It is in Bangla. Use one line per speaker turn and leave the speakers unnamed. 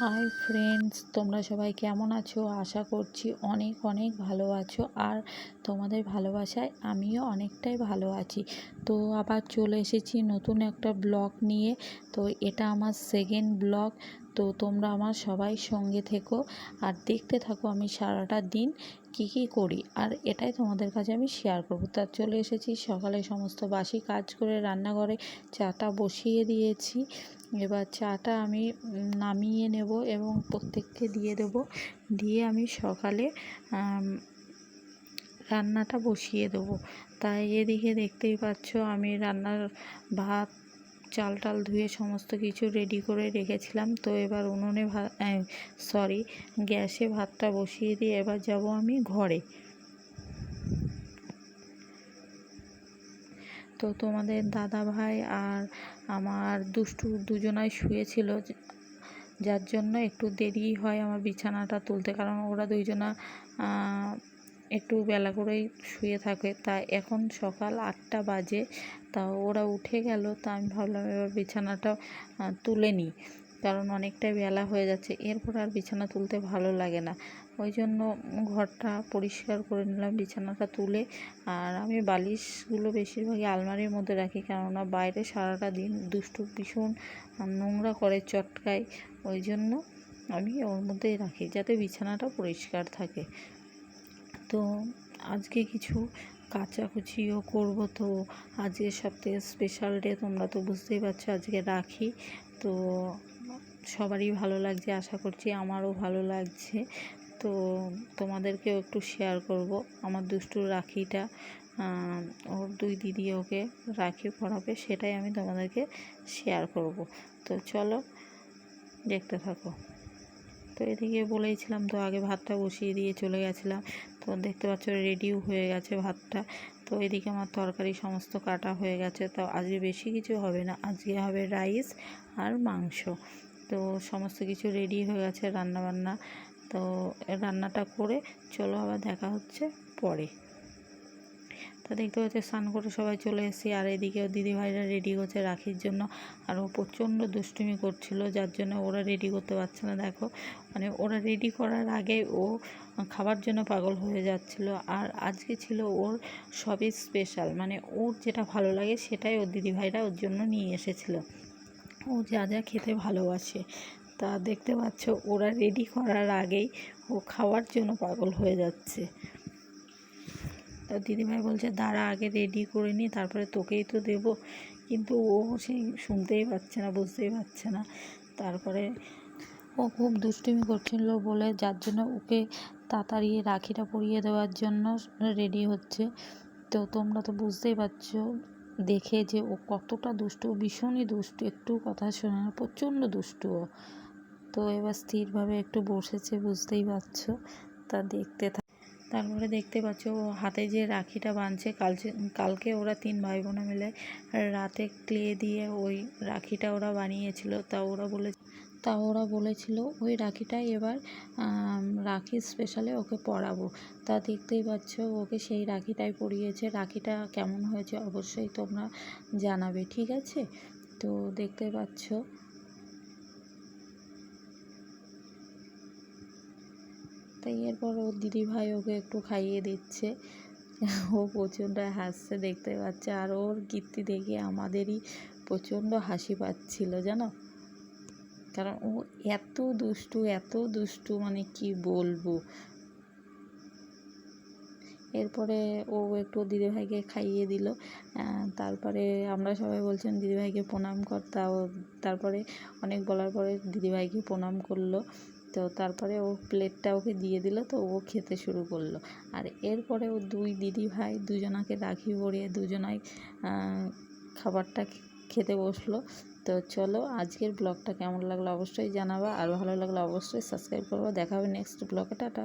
হাই ফ্রেন্ডস তোমরা সবাই কেমন আছো? আশা করছি অনেক অনেক ভালো আছো আর তোমাদের ভালোবাসায় আমিও অনেকটাই ভালো আছি। তো আবার চলে এসেছি নতুন একটা ব্লগ নিয়ে। তো এটা আমার সেকেন্ড ব্লগ। তো তোমরা আমার সবাই সঙ্গে থেকো আর দেখতে থাকো আমি সারাটা দিন। কি কি করি? আর এটাই তোমাদের কাছে আমি শেয়ার করব। তা চলে এসেছি সকালে সমস্ত বাসি কাজ করে রান্নাঘরে। চাটা বসিয়ে দিয়েছি। এবার চাটা আমি নামিয়ে নেব এবং প্রত্যেককে দিয়ে দেব। দিয়ে আমি সকালে রান্নাটা বসিয়ে দেবো। তাই এদিকে দেখতেই পাচ্ছ আমি রান্নার ভাত চাল টাল ধুয়ে সমস্ত কিছু রেডি করে রেখেছিলাম। তো এবার উনুনে সরি গ্যাসে ভাতটা বসিয়ে দিয়ে এবার যাব আমি ঘরে। তো তোমাদের দাদা ভাই আর আমার দুষ্টু দুজনাই শুয়েছিল, যার জন্য একটু দেরি হয় আমার বিছানাটা তুলতে। কারণ ওরা দুইজনা একটু বেলা করেই শুয়ে থাকে। তা এখন সকাল আটটা বাজে, তা ওরা উঠে গেল, তা আমি ভাবলাম এবার বিছানাটা তুলে নিই কারণ অনেকটাই বেলা হয়ে যাচ্ছে। এরপর আর বিছানা তুলতে ভালো লাগে না। ওই জন্য ঘরটা পরিষ্কার করে নিলাম, বিছানাটা তুলে। আর আমি বালিশগুলো বেশিরভাগই আলমারির মধ্যে রাখি, কেননা বাইরে সারাটা দিন দুষ্টু ভীষণ নোংরা করে, চটকায়। ওই জন্য আমি ওর মধ্যেই রাখি, যাতে বিছানাটা পরিষ্কার থাকে। তো আজকে কিছু কাচাকুচিও করব তো আজকে সবথেকে স্পেশাল ডে তোমরা তো বুঝতেই পারছ আজকে রাখি। তো সবারই ভালো লাগছে, আশা করছি আমারও ভালো লাগছে। তো তোমাদেরকেও একটু শেয়ার করব আমার দুষ্টুর রাখিটা। ওর দুই দিদি ওকে রাখি পড়াবে, সেটাই আমি তোমাদেরকে শেয়ার করব। তো চলো, দেখতে থাকো। তো এদিকে বলেইছিলাম তো আগে ভাতটা বসিয়ে দিয়ে চলে গেছিলাম। তো দেখতে পাচ্ছ রেডিও হয়ে গেছে ভাতটা। তো এদিকে আমার তরকারি সমস্ত কাটা হয়ে গেছে। তো আজকে বেশি কিছু হবে না। আজকে হবে রাইস আর মাংস। তো সমস্ত কিছু রেডি হয়ে গেছে রান্নাবান্না। তো রান্নাটা করে চলো আবার দেখা হচ্ছে পরে। তো দেখতে পাচ্ছি, স্নান করে সবাই চলে এসেছি। আর এদিকেও দিদিভাইরা রেডি করছে রাখির জন্য। আর ও প্রচণ্ড দুষ্টুমি করছিল, যার জন্য ওরা রেডি করতে পারছে না। দেখো মানে ওরা রেডি করার আগে ও খাবার জন্য পাগল হয়ে যাচ্ছিল। আর আজকে ছিল ওর সবই স্পেশাল মানে ওর যেটা ভালো লাগে সেটাই ওর দিদিভাইরা ওর জন্য নিয়ে এসেছিল। ও যা যা খেতে ভালোবাসে, তা দেখতে পাচ্ছ, ওরা রেডি করার আগেই ও খাওয়ার জন্য পাগল হয়ে যাচ্ছে। তা দিদিভাই বলছে, দাঁড়া, আগে রেডি করে নি, তারপরে তোকেই তো দেব। কিন্তু ও সেই শুনতেই পাচ্ছে না, বুঝতেই পারছে না। তারপরে ও খুব দুষ্টুমি করছিল বলে, যার জন্য ওকে তাড়াতাড়ি রাখিটা পরিয়ে দেওয়ার জন্য রেডি হচ্ছে। তো তোমরা তো বুঝতেই পারছ, দেখে যে ও কতটা দুষ্টু, ভীষণই দুষ্টু। একটু কথা শোনে না প্রচণ্ড দুষ্টু ও। তো এবার স্থিরভাবে একটু বসেছে, বুঝতেই পারছ। তা দেখতে তারপরে দেখতে পাচ্ছ ও হাতে যে রাখিটা বাঁধছে কালকে কালকে ওরা তিন ভাই বোনে মিলে রাতে ক্লে দিয়ে ওই রাখিটা ওরা বানিয়েছিল। তা ওরা বলে, তা ওরা বলেছিল, ওই রাখিটাই এবার রাখি স্পেশালে ওকে পরাবো। তা দেখতেই পাচ্ছ ওকে সেই রাখিটাই পরিয়েছে। রাখিটা কেমন হয়েছে অবশ্যই তোমরা জানাবে, ঠিক আছে? তো দেখতে পাচ্ছ তাই এরপর ওর দিদিভাই ওকে একটু খাইয়ে দিচ্ছে। ও প্রচণ্ড হাসছে, দেখতে পাচ্ছে। আর ওর কীর্তি দেখে আমাদেরই প্রচণ্ড হাসি পাচ্ছিল, জানো? কারণ ও এত দুষ্টু এত দুষ্টু মানে কি বলব? এরপরে ও একটু দিদিভাইকে খাইয়ে দিল। তারপরে আমরা সবাই বলছেন দিদিভাইকে প্রণাম কর। তাও তারপরে অনেক বলার পরে দিদিভাইকে প্রণাম করল। তো তারপরে ও প্লেটটা ওকে দিয়ে দিল, তো ও খেতে শুরু করল। আর এরপরে ও দুই দিদি ভাই দুজনাকে রাখি পরিয়ে দুজনাই খাবারটা খেতে বসল। তো চলো আজকের ব্লগটা কেমন লাগল অবশ্যই জানাবা, আর ভালো লাগলে অবশ্যই সাবস্ক্রাইব করব। দেখা হবে নেক্সট ব্লগে টাটা।